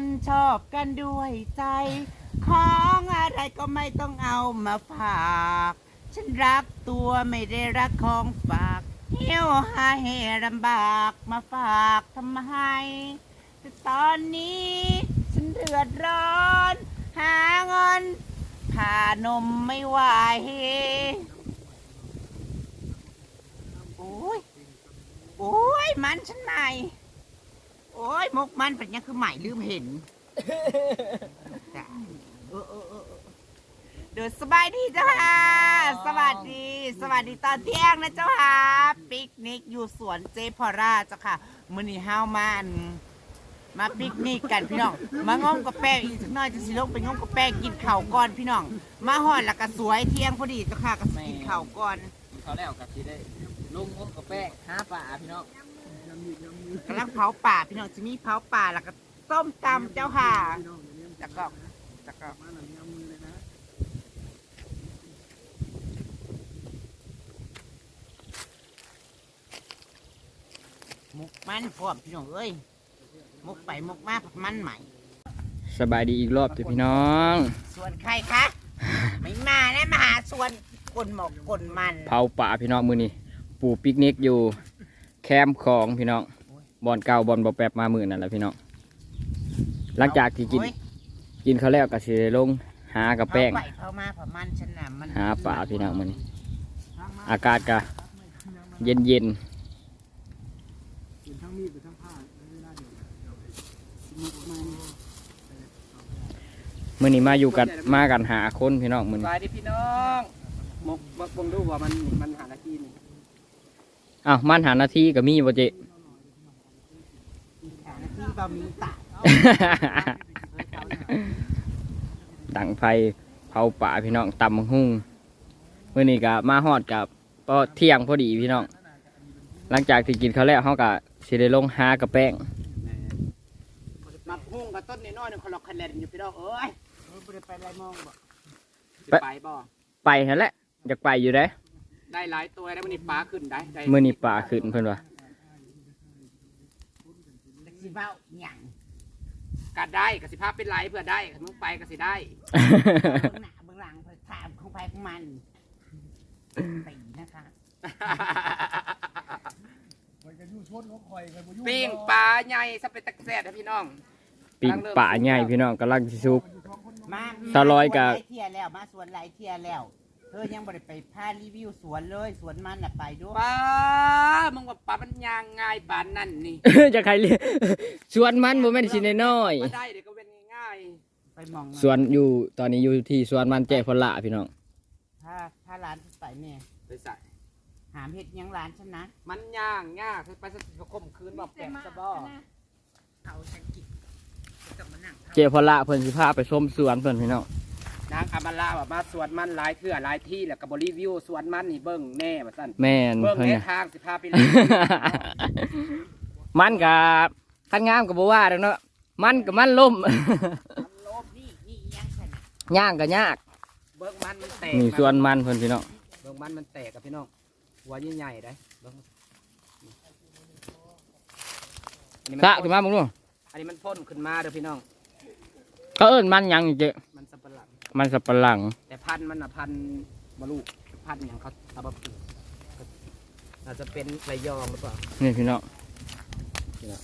กันชอบกันด้วยใจ ของอะไรก็ไม่ต้องเอามาฝาก ฉันรักตัวไม่ได้รักของฝากเหี้ยวหาเหลำบากมาฝากทำไมแต่ตอนนี้ฉันเดือดร้อน หาเงินผ่านมไม่ไหวโอ้ย โอ้ย มันฉันใหม่ อ้ยมกมันเป็นยังคือใหม่ลืมเห็นจ้ะเออเออเออเออเดี๋ยวสบายดีเจ้าค่ะ สวัสดี สวัสดีตอนเที่ยงนะเจ้าค่ะ ปิกนิกอยู่สวนเจพอราเจ้าค่ะมื้อนี้ห้าวมาอันมาปิกนิกกันพี่น้อง มางมกาแฟอีกสักหน่อยจะสิลงไปงมกาแฟกินข้าวก่อนพี่น้อง มาหอดแล้วก็สวยเที่ยงพอดีเจ้าค่ะก็สิกินข้าวก่อน เขาแล้วกับที่ได้ลุงงมกับแป้งห้าป่าพี่น้อง กำลังเผาป่าพี่น้องจะมีเผาป่าแล้วก็ต้มตำเจ้าค่ะแล้วก็แล้วก็มุกมันพร้อมพี่น้องเอ้ยมุกไปมุกมาผักมันใหม่ สบายดีอีกรอบเถอะพี่น้อง ส่วนใครคะ ไม่มานะมาหาส่วนกลหมกกลมัน เผาป่าพี่น้องมือนี้ปูปิกนิกอยู่ แคมป์ของพี่น้อง บอลเก่าบอลบอแป๊บมามือนั่นแหละพี่น้องหลังจากที่กิน โอ้ยกินเขาวแล้วก็สิได้ลงหากับแป้งเผาไปเผามาผักมันฉันน่ะมันหาป่าพี่น้องมือนี้อากาศก็เย็นเย็นมือนี้มาอยู่กันมากันหาคนพี่น้องมือสนี้บายดีพี่น้องมกบักบงดูว่ามันมันหานาทีนี่อ้าวมันหาหน้าที่ก็มีบ่เจ ที่บะหมี่ตาดังไฟเผาป่าพี่น้องตำบักหุ่งเมื่อนี้ก็มาฮอดกับก็เที่ยงพอดีพี่น้อง หลังจากที่กินข้าวแล้วเขาก็สิได้ลงหากับแป้งมาพุ่งกับต้นน้อยๆนึ่งคนละคะแนนอยู่พี่น้องเอ้ยไปไปไรมองบ่สิไปบ่ไปนั่นแหละอยากไปอยู่ได้ได้หลายตัวแล้วมันนี่ปลาขึ้นได้เมื่อนี้ป่าขึ้นเพิ่นว่า สิเบ้าหยังกัดได้กสิภาพเป็นไรเพื่อได้มึงไปกสิได้เบื้องหน้าเบื้องหลังเพื่อถามของใครของมันตีนะคะปิ้งปลาใหญ่สเปนตักแซ่บนะพี่น้องปิ้งป่าใหญ่พี่น้องกำลังสิสุก มาตาลอยกับมาสวนหลาเที่ยแล้วมาสวนหลายเที่ยแล้ว เธอยังบ่ได้ไปพารีวิวสวนเลยสวนมันน่ะไปด้วยปลามึงว่าปลามันยางง่ายปานนั่นนี่ จะใครเรียกสวนมันบ่แม่นสิน้อยมาได้เดี๋ยวก็เป็นง่ายไปมองๆสวนอยู่ตอนนี้อยู่ที่สวนมันแจ้พละพี่น้องถ้าถ้าร้านที่ไปเนี่ยๆไปใส่หามเห็ดหยังร้านฉันนะมันย่างยากไปสักคมคืนบอกแปลกสะบอเขาฉันกินกับมานั่งเจพละเพิ่นสิพาไปชมสวนเพิ่นพี่น้อง นางอามาลาแบบมาสวนมันหลายเทื่อหลายที่แล้วก็บรีวิวสวนมันนี่เบิ้งแน่มาสั่นแม่นเบิ้งเพิ่นแน่น่ะ ทางสิพาไปเล่นมันกับคันงามกับบัว่าดอกเนาะมันกับมันล่ม โลบนี่นี่ยังฉันน่ะย่างก็ยากเบิ้งมันมันแตกนี่สวนมันเพิ่นพี่น้องเบิ้งมันมันแตกกับพี่น้องหัวใหญ่ๆได้เบิ่งอันนี้สะมันขึ้นมาบุ้งดูอันนี้มันพ่นขึ้นมาเด้อพี่น้องเขาเอิ้นมันหยังเจ มันสับปะหลังมันสับปะหลัง แต่พันธุ์มันอะพันธุ์มะลูกพันธุ์อย่างเขาเอามาปลูกอาจจะเป็นระยองหรือเปล่า นี่พี่น้อง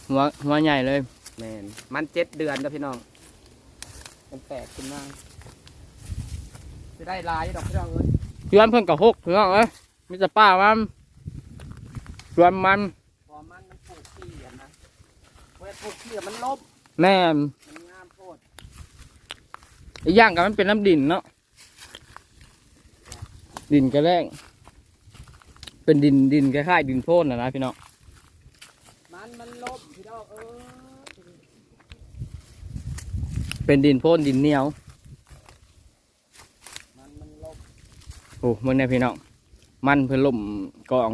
หัวหัวใหญ่เลย แมนมันเจ็ดเดือนแล้วพี่น้องมันแตกขึ้นมาจะได้หลายดอกพี่น้องเอ้ยสวนเพิ่นกับหกพี่น้องเอ้ยมีแต่ป้ามันสวนมันพอมันมันปลูกที่อะนะเว้ยปลูกที่อะมันล้มแม่นมันงามโพด อีกอย่างก็มันเป็นน้ำดินเนาะดินกระแรงเป็นดินดินคล้ายๆดินโพนนะนะพี่น้องมันมันล้มพี่น้องเอ้ยเป็นดินโพนดินเหนียวมันมันล้มโอ้มันเนี่ยพี่น้องมันเพิ่นล่มกอง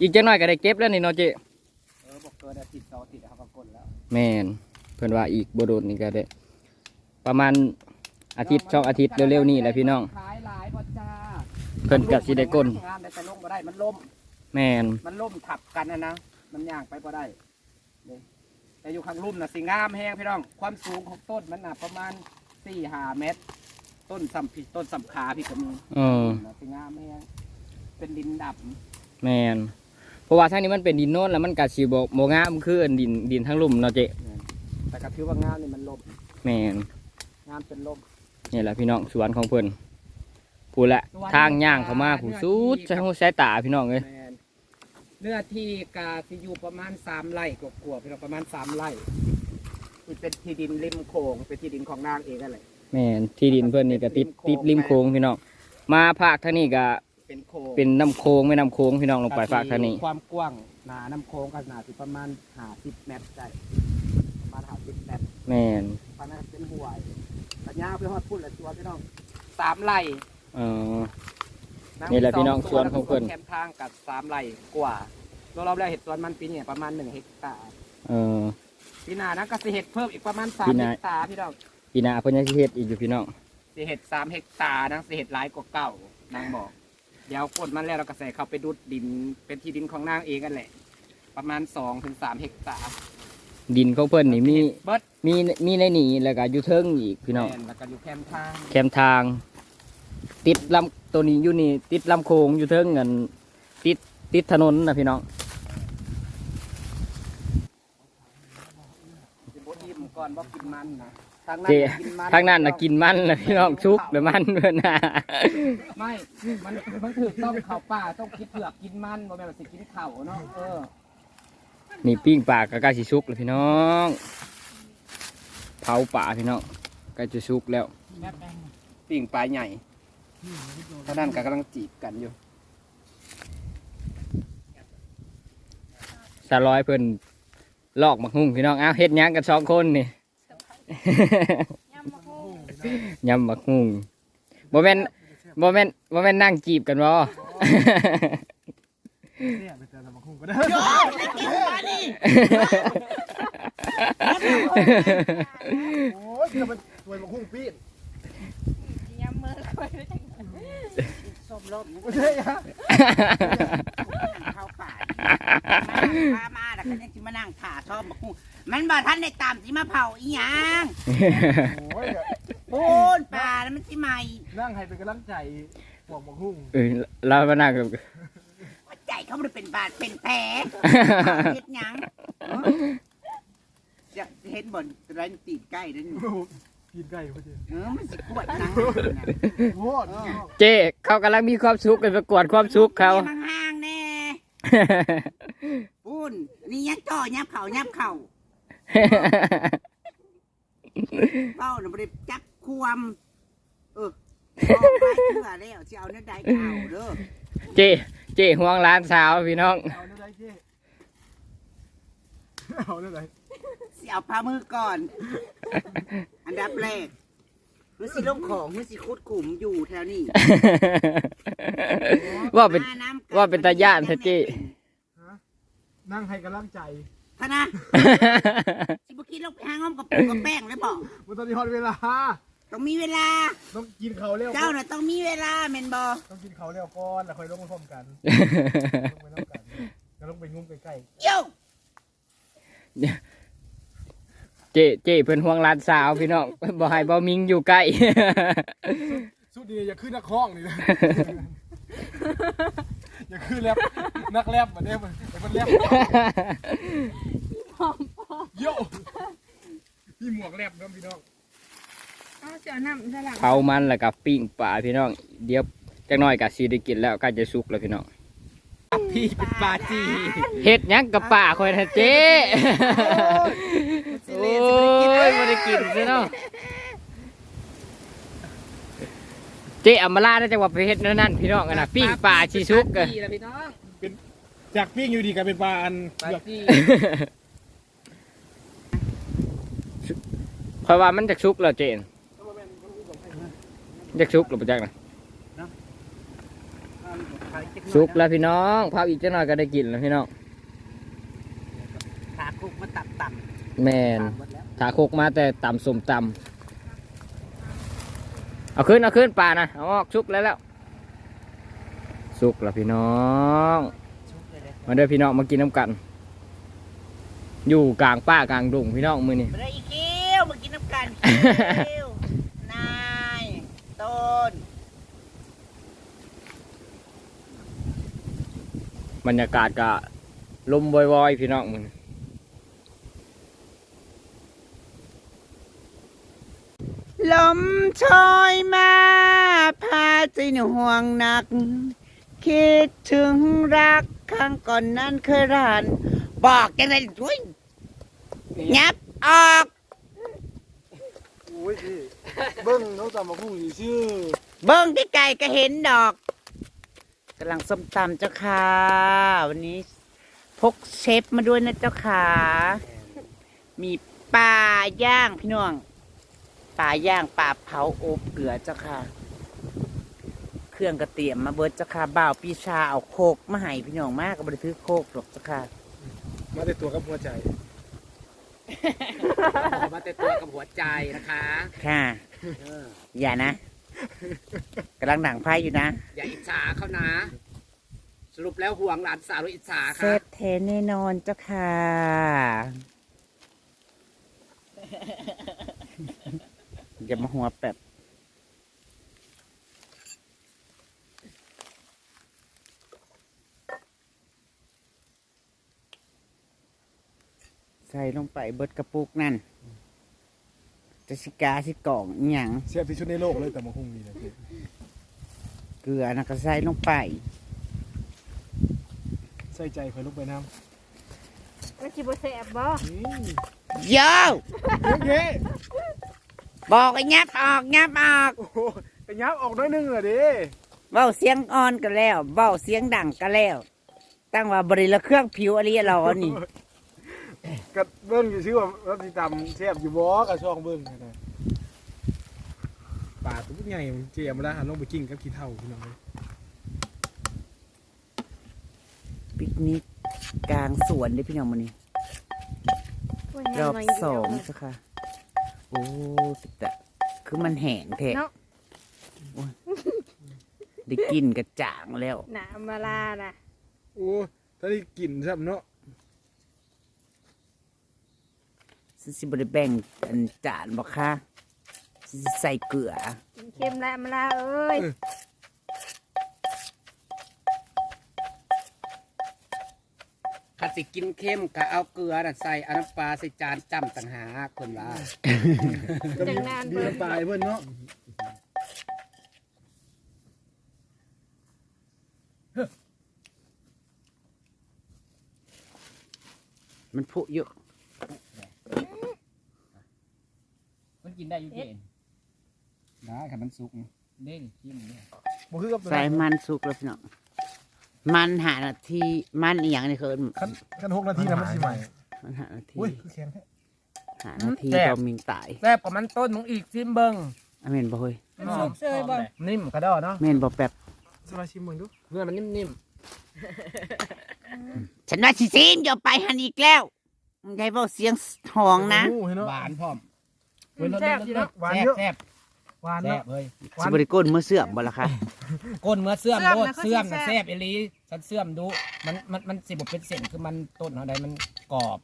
อีกจังหน่อยก็ได้เก็บแล้วนี่เนาะเจเออบอกเกินอาทิตย์ แล้วแม่นเพิ่นว่าอีกบ่โดนนี่ก็ได้ประมาณอาทิตย์สองอาทิตย์เร็วๆนี่แหละพี่น้อง ขายหลายบ่จ้าเพิ่นก็สิได้ก้น งามได้แต่ลงบ่ได้มันล้มแม่นมันล้มทับกันนะนะ มันย่างไปบ่ได้นี่แต่อยู่ข้างลุ่มน่ะสิงามแห้งพี่น้อง ความสูงของต้นมันน่ะประมาณสี่ห้าเมตร ต้นสัมผิต้นสัมขาพี่ก็มีเออน่ะสิงามแห้งเป็นดินดแมนเพ ราะว่าทางนี้มันเป็นดินโน่นแล้วมันกัดสีบโมงามคืออันดินดินทั้งลุ่มเนาะเจ๊ำแต่ก็ถือว่างามนี่มันลมแมนงามเป็นลมนี่แหละพี่น้องสวนของเพิ่นพูดละทางย่างเข้ามาผู้สุดใช้หูใช้ตาพี่น้องเลยแม่นเนื้อที่กาสิอยู่ประมาณสามไร่กว่าๆพี่น้องประมาณสามไร่ที่เป็นที่ดินริมโขงเป็นที่ดินของนางเองนั่นแหละแมนที่ดินเพิ่นนี่ก็ติดติดริมโค้งพี่น้องมาภาคทางนี้ก็ เป็นโขงเป็นน้ำโค้งไม่น้ำโค้งพี่น้องลงไปภาคทางนี้ ความกว้างหนาน้ำโค้งก็หนาสิประมาณห้าสิบเมตรได้ประมาณห้าสิบเมตรแมนปานนั้นเป็นห่วยปัญญาไปฮอดพุ่นละตัวพี่น้องสามไร่เออ นี่แหละพี่น้องสวนของเพิ่น แคมทางกับสามไร่กว่าเราเราแล้วเห็ดสวนมันปีนี้ประมาณหนึ่งเฮกตาร์เออ ปีหน้านะก็สิเห็ดเพิ่มอีกประมาณสามปีหเฮน้า กตาร์พี่น้อง ปีหน้าเพิ่นยังสิเฮ็ดอีกอยู่พี่น้อง สิเห็ดสามเฮกตาร์นะสิเห็ดหลายกว่าเก่านางบอก เดี๋ยวฝนมันแล้วเราก็ใส่เข้าไปดูดดิน เป็นที่ดินของนางเองกันแหละ ประมาณสองถึงสามเฮกตาร์ดินของเพิ่นนี่มีเบิดมีมีในนี่แล้วก็อยู่เทิงอีกพี่น้องแม่แล้วก็อยู่แคมทางแคมทาง ติดลำตัวนี้อยู่นี่ ติดลำโค้งอยู่เทิงเงินติดติดถนนนะพี่น้องสิบอิ่มก่อนบ่กินมันนะ ทางนั้นเจน่ะกินมันทางนั้นน่ะกินมันนะพี่น้องชุกเดี๋ยวมันเพื่อนน่ะไม่ มันมันถือต้องเข่าป่าต้องคิดเผือกกินมันบ่แม่นว่าสิกินเข่าเนาะเออนี่ปิ้งปลากกล้าสิชุกเลยพี่น้องเผาป่าพี่น้องใกล้จะชุกแล้วปิ่งปลาใหญ่ทางนั้นก็กำลังจีบกันอยู่สาร้อยเพิ่นลอกมาหุ่งพี่น้องอ้าวเฮ็ดหยังกันสองคนนี่ ยำบักหุ่งบ่แม่นบ่แม่นบ่แม่นนั่งจีบกันบ่เนี่ยไปเจอน้ำมันคุ้งก็ได้โยนไปกินมาดิโอ้ยเดี๋ยวมันสวยมันคุ้งปีนยำมือคอยด้วยจังส้มลมไม่ใช่ฮะเข้าป่าพามาแล้วก็ยังสิมานั่งผ่าชอบมาคู่ มันบ่ทันได้ตามสิมาเผาอีหยังโอ้ยปูนป่าแล้วมันสิใหม่นั่งให้เป็นกำลังใจห่วงมันคุ้งเออเรามานั่งกับ ว่าใจเขาไม่ได้เป็นบาดเป็นแผลเฮ็ดหยังเออจะเห็นบ่นร้านตีนใกล้นั่นนี่กินไก่พอดีเออมันสิกวดหนังน่ะโอ้ยเจ้เขากำลังมีความสุขกันประกวดความสุขเขา อย่ห่างๆแน่ ปูนนี่ยักจ่อยับเข่ายับเข่า เป้าน่ะบ่ได้จับความเออออกไปเชื่อแล้วสิเอาเนื้อใดก็เอาเด้อเจ้เจ้ห่วงร้านสาวพี่น้อง เอาเนื้อไรเจ๊เอาเนื้อไรสิเอาพามือก่อน อันดับแรกมันสิลงของมันสิคุดกลุ่มอยู่แถวนี้ว่าเป็น หน้ำกัว่าเป็นตาย่านแท้เจ้นั่งให้กำลังใจ พะนะ สิบ่คิดลงไปหาง้อมกับปูกับแป้งเลยบอกมันตอนนี้ฮอตเวลา ต้องมีเวลา ต้องกินเขาวเร็วเจ้าน่ะต้องมีเวลาแม่นบ่ต้องกินเขาวเร็วก่อนแล้วค่อยลงมาพร้อมกันลงไปพร้อมกันแล้วลงไปงุ้มใกล้โย่เจ้เจ้เพิ่นห่วงร้านสาวพี่น้องบ่ให้บ่มิงอยู่ใกล้ ๆสุดดีอย่าขึ้นนักคล้องนี่นะ อย่าขึ้นแลบนักแลบมาเนี่ยมันมันแลบโย่พี่หมวกแลบน้องพี่น้องเอาเสียวน้ำสลับเผามันแล้วก็ปิ้งปลาพี่น้อง เดี๋ยวจักหน่อยก็สิได้กินแล้วใกล้จะสุกแล้วพี่น้องพี่เป็นปลาจีเฮ็ดหยังกับป่าคอยนะเจ๊โอ้ยบ่ได้กินซะเนาะ เจ๊อำมาลาได้จังหวะไปเฮ็ดนั่นนั่นพี่น้องกันนะปิ้งปลาชีชุกกักันนพี่น้องจากปิ้งอยู่ดีกลายเป็นปลาอันปลาเผือกจีคอยว่ามันจะชุกแล้วเจนจะชุกหรือเปล่าจักนะชุกแล้วพี่น้องพาอีกจังหน่อยก็ได้กินแล้วพี่น้องขาคุกมาตับต่แมนำหมดแล้วถาโคกมาแต่ต่ำสมต่ำ เอาขึ้นเอาขึ้นป่านะเอาออกชุกแล้วแล้วสุกแล้วพี่น้องชุบเลยเลยมาเด้อพี่น้องมากินน้ำกัน อยู่กลางป่ากลางดงพี่น้องมือนี่มาเลยอีคิวมากินน้ำกันคิวนายต้นบรรยากาศก็ลมวอยๆพี่น้องมือนี้ มโชยมาพาใจหนห่วงหนัก คิดถึงรักครั้งก่อนนั้นเคยราน บอกจังเลยด้วยยับออกโอ้ยพี่เบิ้งน้องตำบักหุ่งนี่ชื่อเบิ้งที่ไกลก็เห็นดอกกำลังส้มตำเจ้าค่ะ วันนี้พกเชฟมาด้วยนะเจ้าค่ะ มีปลาย่างพี่น้อง ปลาย่างปลาเผาอบเกลือเจ้าค่ะ เครื่องกระเตียมมาเบิดเจ้าค่ะบ่าวปีชาเอาโคกมาให้พี่น้องมากก็บริถือโคกหรอกเจ้าค่ะ มาแต่ตัวกับหัวใจ มาแต่ตัวกับหัวใจนะคะ ค่ะอย่านะกำลังหนังไพ่อยู่นะอย่าอิจฉาเขานะ สรุปแล้วห่วงหลานสาวหรืออิจฉาเซคะฟเทแน่นอนเจ้าค่ะ อย่ามาหัวแบบใส่ลงไปเบิดกระปุกนั่นจะสิกาสิกล่องอหย่างเสียบที่ชุดในโลกเลยตำบักหุ่งนี่นะพี่เกลือนะก็ใส่ลงไปใส่ใจคอยลงไปน้มันสิบ่แซ่บบ่ำนี่โย่ เย้ บอกไอ้ยับออกยับออกโอ้โหกระยับออกน้อยหนึงเหรอดิเบ้าเสียงอ่อนกันแล้วเบ้าเสียงดังกันแล้ว ตั้งว่าบริละเครื่องผิวอะไรเราอันนี่กัเบิ้งอยู่ชื่อว่ารัติตำเสียบอยู่บ่กับช่องเบิ้งนะป่าตัวใหญ่เจียมแล้วหันลงไปกิ้งกับขี้เท่าพี่น้องเลยปิกนิกกลางสวนเลยพี่น้องมันนี่รอบสองสักค่ะ โอ้ติดแต่คือมันแห้งแท้เนาะได้กินกระจ่างแล้ว หนามาลาน่ะโอ้ถ้าได้กลิ่นซ้ำเนาะซิสิบริแบ่งอันจานบอกค่ะสิใส่เกลือ กินเค็มแล้วมาลาเอ้ย ขัดสิกินเข้มก็เอาเกลือน่ะใส่เอาน้ำปลาใส่จานจ้ำต่างหากคนว่าก็มีมีน้ำปลาให้เพิ่นเนาะมันผุเยอะมันกินได้อยู่เกณฑ์ได้ค่ะมันสุกเด้งจิ้มเนี่ย บ่คือกับใส่มันสุกแล้วพี่น้อง มันหานาทีมันอีหยังนี่คือคันคันหกนาทีนะมันสิใหม่มันหานาทีอุ้ยคือแข็งแท้หานาทีก็มิงตายแซ่บกว่ามันต้นมึงอีกซิมเบิงอเมนบ่เฮ้ยมันสุกเซยบ่ นิ่มกระดอเนาะแม่นบ่แป๊บสมาชิมมึงดูเนื้อมันนิ่มฉันว่าสิซีมอย่าไปหันอีกแล้วมึงใช้เบาเสียงหองนะโอ้โเนาะ ๆหวานพร้อมแซ่บอยู่เนาะ หวานแซ่เยบอะ แซ่บ หวานแซ่เนาะบเฮ้ยหวาสินบริโกนเมื่อเสื่อมบ่ละคะก้นเมื่อเสื่อมโลดเสื่อมนะแซ่บเอหลีฉันเสื่อมดู มันมันมันสิบเป็นเส้นคือมันต้นอะไรมันกรอบ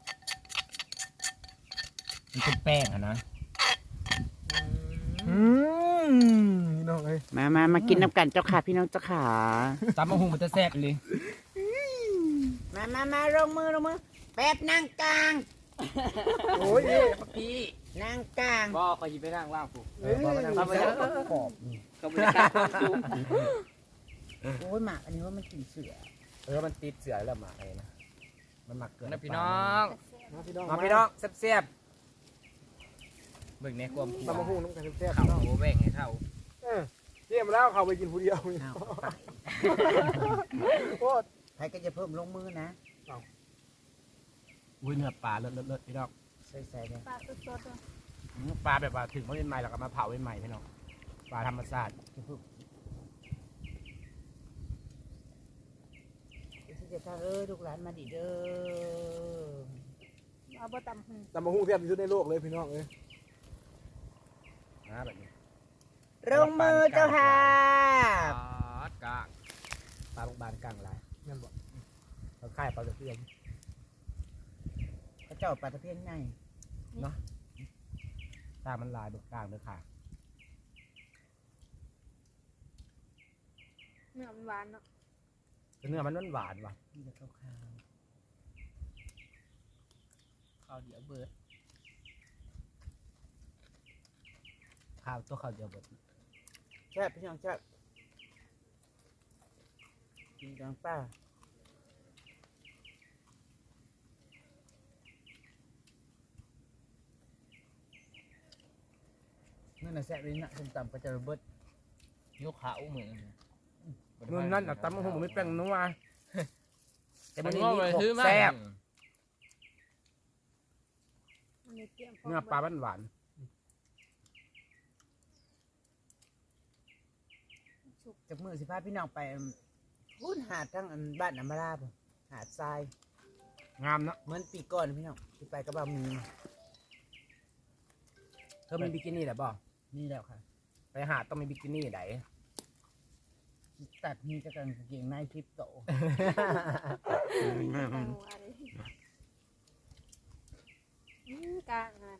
มันเป็นแป้งอะนะอืมนี่น้องเอ้ยมามามากินน้ำกันเจ้าค่ะพี่น้องเจ้าขาตำมะฮุงมันจะแซ่บเลยมามามาลงมือลงมือแป๊บนั่งกลางโอ้ยเอ๊ะพี่ นั่งกลาง บ่คอยยิไปนั่งล่างผูกเอ้ยทำไปแล้วกรอบเขาบริการความสุขโอ้ยหมากอันนี้ว่ามันกลิ่นเสือเออมันติดเสือแล้วหมาไอ้นะมันหมักเกินนะพี่น้องมาพี่น้องมาพี่น้องแซ่บๆเบิ่งในความตำมะฮุ่งน้ำกันแซ่บๆเข่าพี่น้องแบ่งให้เท่าเออเยี่ยมแล้วเขาไปกินผู้เดียวนี่เอาไปโอ้ใครก็จะเพิ่มลงมือนะ อุ้ยเนื้อปลาเลิศเลิศๆพี่น้อง ใส่ใส่เลยปลาสดๆอะปลาแบบว่าถึงมันเป็นใหม่แล้วก็มาเผาเป็นใหม่พี่น้องปลาธรรมชาติสิจะทาเอ้ยลูกหลานมาดิเด้อเอาบ่ตำหึตำมะฮุ่งแซ่บที่สุดในโลกเลยพี่น้องเอ้ยนะแบบนี้ลงมือเจ้าค่ะปลากลางปลาบางบานกลางหลายแม่นบ่เขาค่ายปลาตะเพียนกระเจ้าปลาตะเพียนไง ตามันลายบกกลางเลยค่ะเนื้อมันหวานเนาะเนื้อมันหวานๆว่ะมันจะขาวข้าวเดียวเบิดข้าวตัวข้าวเดียวบดๆแซ่บพี่น้องแซ่บกินกังป้า น่ะแซ่บเลยนะส้มตำก็จะระเบิดยกขาอุ้มเหมือนนู่นนั่นอะตำมะฮุงไม่แป้งนัวแต่มันนี่มีขอมมาแซ่บเนื้อปลาหวานสุกจากมือสิพาพี่น้องไปพูนหาดทั้งบ้านอัมราบ่หาดทราย งามเนาะเหมือนปีก่อนพี่น้องที่ไปกับบามีเธอมีบิกินี่แหละบ่ นี่แล้วค่ะ ไปหาต้องมีบิกินี่ไหนตัดมีจะกันกางเกงในคลิปโตกลางหัวเลยอืมกลางนะ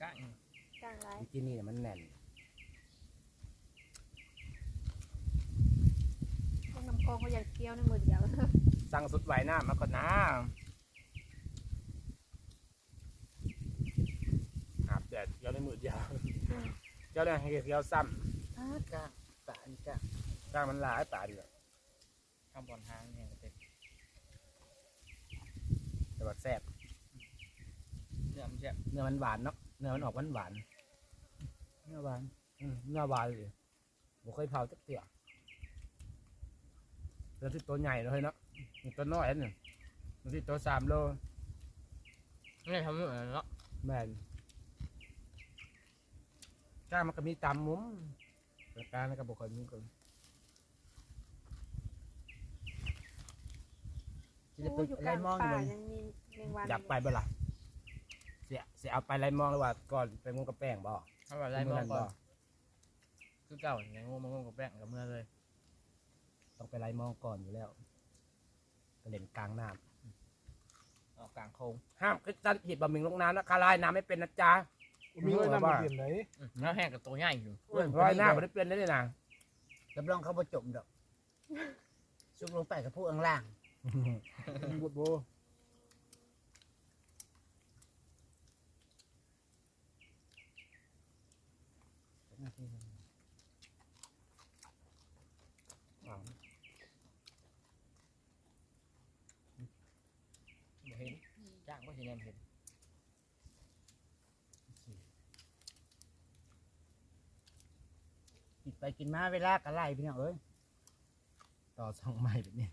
ก้างกลางไรบิกินี่เนี่ยมันแน่นต้องนำกองเขาอยากเกี้ยวในมือเดียว สั่งสุดไหวหน้ามาก่อนนะอาบ แดดเกี่ยวในมือเดียวเกี่ยวเนี่ยให้เกี่ยวซ้อ้ากะปะนี่กะำกล้างมันหลายตาดีอะข้าวบอลทางเนี่ยก็เป็นแต่ว่าแซ่บเนื้อมันแซ่บเนื้อมันหวานเนาะเนื้อมันออกหวานหวานเนื้อหวานๆอืมเนื้อหวานเลยบ่เคยเผาจักเตี่ยเนื้อที่ตัวใหญ่เลยเนาะนี่ตัวน้อยอันนี่เนื้อที่ตัวสามโล ไม่ทำเหมือนเนาะแม่น กล้างมันก็มีตามมุมแต่กล้างแล้วก็บ่ค่อยมีคนจะได้โอ้ไปอยู่กไล่ลางมองอยู่ป่าบนยังมีแมงวันอยากไปบ่ล่ะเสียเสียเอาไปไรมองเลยว่าก่อนไปงมกับแป้งบ่ถ้าแบบไรมองก่อน คือเก่าอย่างงูมันงงกับแป้งกับเมื่อเลย ต้องไปไรมองก่อนอยู่แล้วก็เล่นกลางน้ออกกลางโค้งำห้ามคิดจันผิดบะหมี่ลงน้ำนะคาลายน้ำไม่เป็นนะจ๊ะ มีไว้นำมาเปลี่ยนไหนแล้วแห้งกับตัวใหญ่อยู่ร้อยหน้าไม่ได้เปลี่ยนได้เลยนะรับรองเขาบ่จมดอกซุกลงไปกับผู้อังล่างบุดโบบ่เห็นจ้างก็เห็นแนมเห็น กิน ไปกินมาเวลากะไล่พี่น้องเอ้ยต่อสองไม้แบบนี้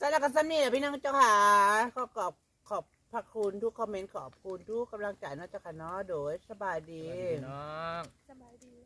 สำหรับกันสำนี่แหละพี่น้องเจ้าค่ะขอขอบขอบพระคุณทุกคอมเมนต์ขอบคุณทุกกำลังใจนะเจ้าค่ะเนาะโดยสบายดีพี่น้อง สบายดี